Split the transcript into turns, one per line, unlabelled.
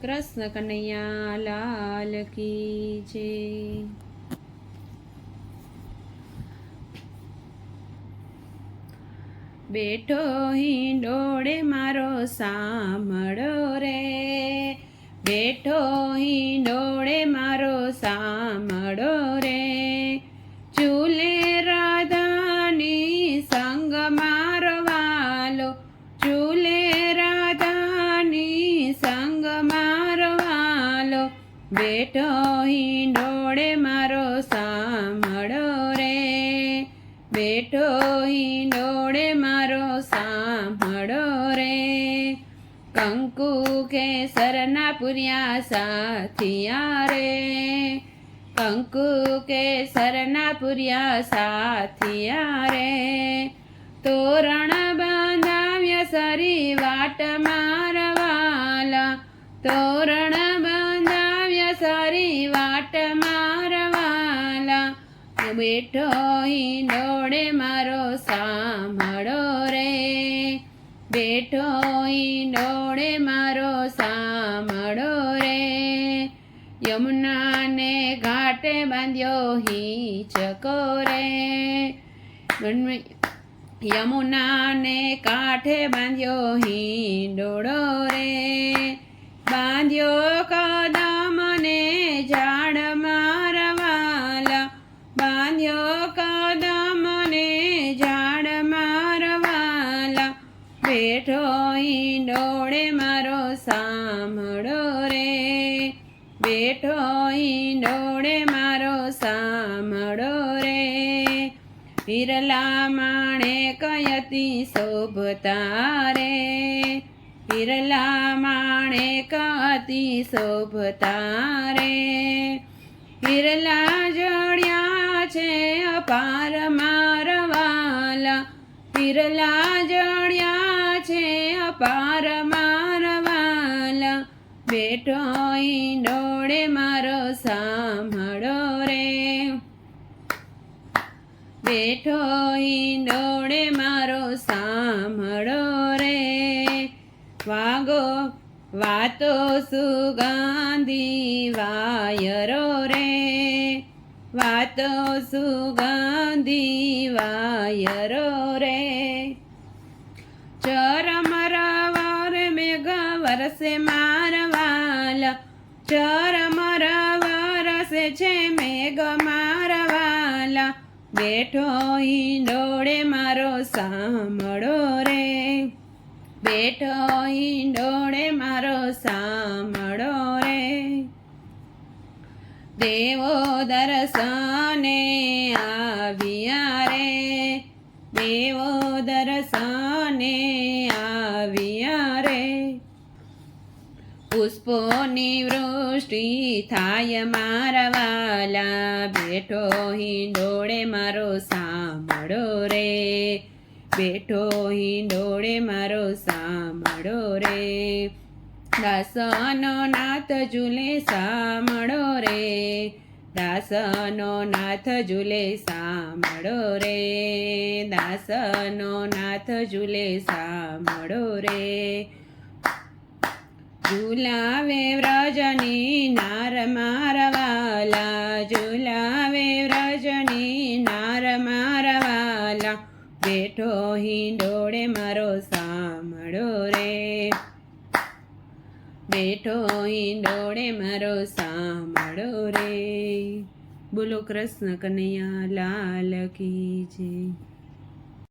કૃષ્ણ કનૈયા લાલ કી છે બેઠો હિંડોળે મારો સાંભળો રે. બેઠો હિંડોળે મારો સાંભળો બેઠો હિંડોળે મારો સાંભળો રે. બેઠો હિંડોળે મારો સાંભળો રે. કંકુ કેસરના પુર્યા સાથિયા રે. કંકુ કેસરના પુર્યા સાથિયા રે. તોરણ બાંધાવ્ય સરી વાટ મારવાલા. તોરણ વાટ મારવાલા. બેઠો હિંડોળે મારો સાંભળો રે. બેઠો હિંડોળે મારો સાંભળો રે. યમુનાને ઘાટે બાંધ્યો હિંચકો રે. યમુનાને કાંઠે બાંધ્યો હિંડોળો રે. બેઠો ડોળે મારો સાંભળો રે. બેઠો ડોળે મારો સાંભળો રે. હિરલા માણે કયતી શોભતા રે. હિરલા માણે કતી શોભતા રે. હિરલા જોડ્યા છે અપાર મારવાલા. હિરલા જોડ્યા અપાર મારવાલા બેઠો ડોળે મારો સાંભળો રે. બેઠો ડોળે મારો સાંભળો રે. વાગો વાતો સુગંધી વાયરો રે. વાતો સુગંધી વાયરો રે. મેઘ વરસે મારવાલા ચરમ વરસે છે મેઘ મારવાલા બેઠો ઈંડોળે મારો સાંભળો રે. બેઠો ઈંડોળે મારો સાંભળો રે. દેવો દર્શને આવ્યા રે. દેવો દર્શને પુષ્પોની વૃષ્ટિ થાય મારવાલા બેઠો હિંડોળે મારો સાંભળો રે. બેઠો હિંડોળે મારો સાંભળો રે. દાસનો નાથ ઝૂલે સાંભળો રે. દાસનો નાથ ઝૂલે સાંભળો રે. દાસનો નાથ ઝૂલે સાંભળો રે. ઝુલાવે વ્રજની નાર મારવાલા, ઝુલાવે વ્રજની નાર મારવાલા. બેઠો હિંડોળે મારો સાંભળો રે. બેઠો હિંડોળે મારો સાંભળો રે. બોલો કૃષ્ણ કનૈયા લાલ કી જય.